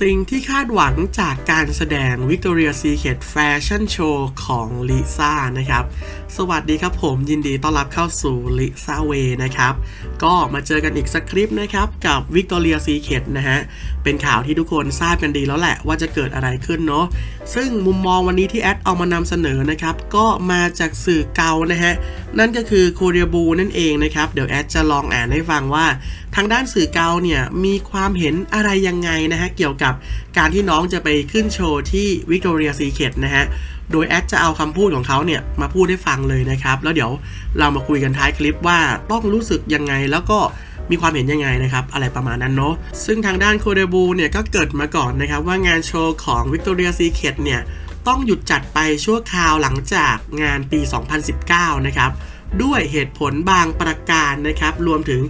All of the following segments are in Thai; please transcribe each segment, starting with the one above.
สิ่งที่คาดหวังจากการแสดง Victoria Secret Fashion Show ของลิซ่านะครับ สวัสดีครับผมยินดีต้อนรับเข้าสู่ลิซ่าเวนะครับ ก็มาเจอกันอีกสักคลิปนะครับ กับ Victoria Secret นะฮะ เป็นข่าวที่ทุกคนทราบกันดีแล้วแหละว่าจะเกิดอะไรขึ้นเนาะซึ่งมุมมองวันนี้ที่แอดเอามานำเสนอนะครับ ก็มาจากสื่อเกานะฮะ นั่นก็คือโคเรียบูนั่นเองนะครับ เดี๋ยวแอดจะลองอ่านให้ฟังว่า ทางด้านสื่อเกาเนี่ยมีความเห็นอะไรยังไงนะฮะเกี่ยวกับการที่น้องจะไปขึ้นโชว์ที่ Victoria Secret นะฮะ โดยแอดจะเอาคำพูดของเขาเนี่ยมาพูดให้ฟังเลยนะครับ แล้วเดี๋ยวเรามาคุยกันท้ายคลิปว่าต้องรู้สึกยังไงแล้วก็มีความเห็นยังไงนะครับ อะไรประมาณนั้นเนาะซึ่งทางด้านโคเดบูเนี่ยก็เกิดมาก่อนนะครับ ว่างานโชว์ของ Victoria Secret เนี่ยต้องหยุดจัดไปชั่วคราวหลังจากงานปี 2019 นะครับ ด้วยเหตุผลบางประการนะครับ รวมถึง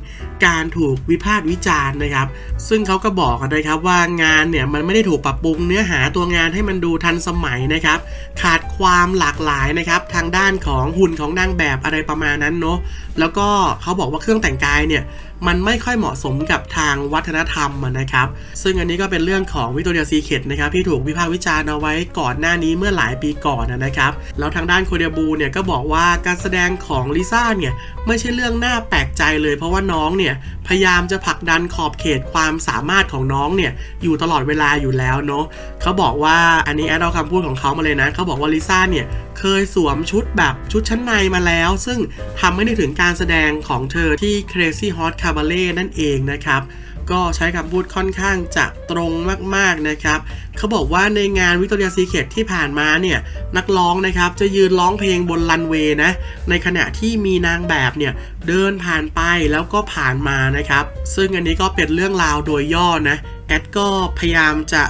การถูกวิพากษ์วิจารณ์นะครับ ซึ่งเขาก็บอกกันนะครับว่างานเนี่ยมันไม่ได้ถูกปรับปรุงเนื้อหาตัวงานให้มันดูทันสมัยนะครับ ขาดความหลากหลายนะครับ ทางด้านของหุ่นของนางแบบอะไรประมาณนั้นเนาะแล้วก็เขาบอกว่าเครื่องแต่งกายเนี่ย มันไม่ค่อยเหมาะสมกับทางวัฒนธรรมนะครับ ซึ่งอันนี้ก็เป็นเรื่องของวิ c ตเรียซีเคตนะครับที่ถูกวิพากษ์วิจารณ์เอาไว้ก่อนหน้านี้เมื่อหลายปีก่อนนะครับแล้วทางด้านโคเดียบูเนี่ยก็บอกว่าการแสดงของลิซ่าเนี่ยไม่ใช่เรื่องน่าแปลกใจเลย เพราะว่าน้องเนี่ยพยายามจะผลักดันขอบเขตความสามารถของน้องเนี่ยอยู่ตลอดเวลาอยู่แล้วเนาะเขาบอกว่าอันนี้แอดเอาคำพูดของเขามาเลยนะเขาบอกว่าลิซ่าเนี่ยเคยสวมชุดแบบชุดชั้นในมาแล้ว ซึ่งทำให้นึกถึงการแสดงของเธอที่ Crazy Hot Cabaret นั่นเองนะครับ ก็ใช้คำพูดค่อนข้างจะตรงมากๆนะครับ เขาบอกว่าในงานวิตอเรียซีเคตที่ผ่านมาเนี่ย นักร้องนะครับจะยืนร้องเพลงบนลันเวย์นะ ในขณะที่มีนางแบบเนี่ยเดินผ่านไปแล้วก็ผ่านมานะครับ ซึ่งอันนี้ก็เป็นเรื่องราวโดยย่อนะแอดก็พยายามจะ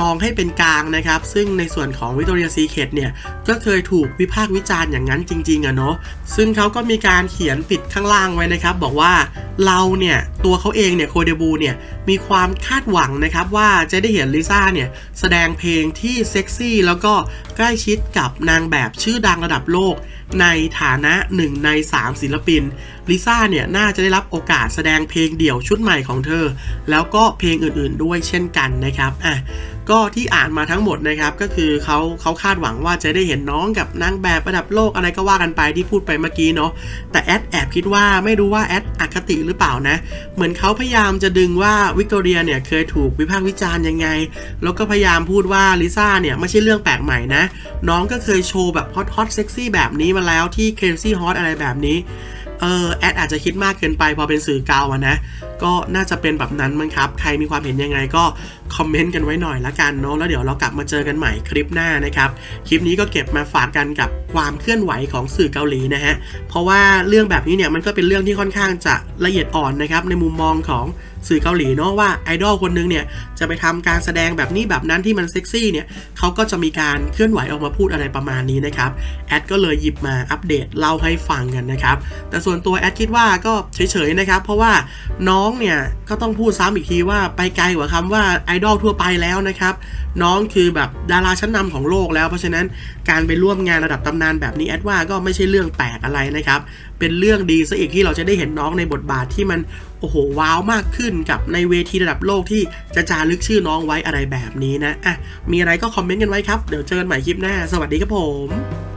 มองให้เป็นกลางนะครับ ซึ่งในส่วนของ Victoria Secret เนี่ย ก็เคยถูกวิพากษ์วิจารณ์อย่างนั้นจริง ๆอะเนาะซึ่งเขาก็มีการเขียนปิดข้างล่างไว้นะครับ บอกว่าเราเนี่ย ตัวเขาเองเนี่ยโคเดบูเนี่ย มีความคาดหวังนะครับ ว่าจะได้เห็นลิซ่าเนี่ย แสดงเพลงที่เซ็กซี่แล้วก็ใกล้ชิดกับนางแบบชื่อดังระดับโลก ในฐานะหนึ่งใน 3 ศิลปินลิซ่าเนี่ย น่าจะได้รับโอกาสแสดงเพลงเดี่ยวชุดใหม่ของเธอ แล้วก็เพลงอื่นๆด้วยเช่นกันนะครับอะ ก็ที่อ่านมาทั้งหมดนะครับก็คือเขาเขาคาดหวังว่าจะได้เห็นน้องกับนางแบบระดับโลกอะไรก็ว่ากันไปที่พูดไปเมื่อกี้เนาะแต่แอดแอบคิดว่าไม่รู้ว่าแอดอคติหรือเปล่านะ เหมือนเขาพยายามจะดึงว่าวิกตอเรียเนี่ยเคยถูกวิพากษ์วิจารณ์ยังไง แล้วก็พยายามพูดว่าลิซ่าเนี่ยไม่ใช่เรื่องแปลกใหม่นะ น้องก็เคยโชว์แบบฮอตฮอตเซ็กซี่แบบนี้มาแล้วที่ Crazy Hot อะไรแบบนี้เออแอดอาจจะคิดมากเกินไปพอเป็นสื่อเกาอะนะ ก็น่าจะเป็นแบบนั้นมั้งครับ ใครมีความเห็นยังไงก็คอมเมนต์กันไว้หน่อยละกันเนาะแล้วเดี๋ยวเรากลับมาเจอกันใหม่คลิปหน้านะครับคลิปนี้ก็เก็บมาฝากกันกับความเคลื่อนไหวของสื่อเกาหลีนะฮะเพราะว่าเรื่องแบบนี้เนี่ยมันก็เป็นเรื่องที่ค่อนข้างจะละเอียดอ่อนนะครับในมุมมองของสื่อเกาหลีเนาะว่าไอดอลคนนึงเนี่ยจะไปทำการแสดงแบบนี้แบบนั้นที่มันเซ็กซี่เนี่ยเขาก็จะมีการเคลื่อนไหวออกมาพูดอะไรประมาณนี้นะครับแอดก็เลยหยิบมาอัปเดตเล่าให้ฟังกันนะครับแต่ส่วนตัวแอดคิดว่าก็เฉยๆนะครับเพราะว่าน้องเนี่ยก็ต้องพูดซ้ำอีกทีว่าไปไกลกว่าคำว่าไอดอลทั่วไปแล้วนะครับ น้องคือแบบดาราชั้นนำของโลกแล้ว เพราะฉะนั้นการไปร่วมงานระดับตำนานแบบนี้แอดว่าก็ไม่ใช่เรื่องแปลกอะไรนะครับ เป็นเรื่องดีซะอีกที่เราจะได้เห็นน้องในบทบาทที่มันโอ้โหว้าวมากขึ้นกับในเวทีระดับโลกที่จะจารึกชื่อน้องไว้อะไรแบบนี้นะอะมีอะไรก็คอมเมนต์กันไว้ครับ เดี๋ยวเจอกันใหม่คลิปหน้า สวัสดีครับผม